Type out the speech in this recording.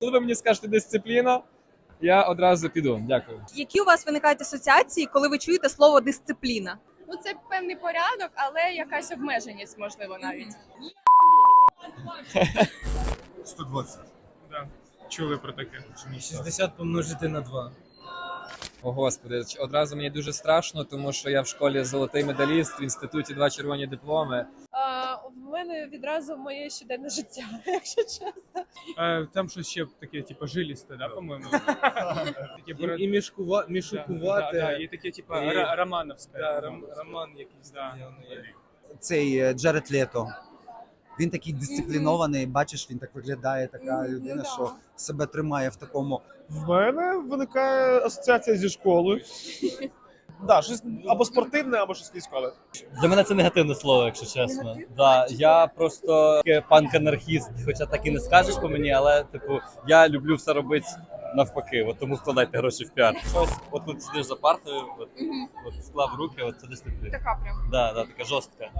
Коли ви мені скажете дисципліна, я одразу піду. Дякую. Які у вас виникають асоціації, коли ви чуєте слово дисципліна? Ну, це певний порядок, але якась обмеженість, можливо, навіть. 120. Да. Чули про таке. 60 помножити на 2. О, господи, одразу мені дуже страшно, тому що я в школі золотий медаліст, в інституті два червоні дипломи. В мене відразу моє щоденне життя, якщо чесно. Е, там щось ще таке, типу, жилісте, да, по-моєму? Таке І, і мішкува, мішукувати. Да, да, і таке, типу, І- ра- романовське. Да, ром, роман якийсь Да. цей е, Джеред Лето. Він такий дисциплінований, бачиш, він так виглядає, така Мгм, ну людина, да. що себе тримає в такому. В мене виникає асоціація зі школою. Да, щось або спортивне, або щось військове. Для мене це негативне слово, якщо чесно. Да, я просто панк-анархіст, хоча так і не скажеш по мені, але типу я люблю все робити навпаки. От тому вкладайте гроші в піар. Щось, от тут сидиш за партою, от, от склав руки, от це ти. Така прям. Да, да, така жорстка.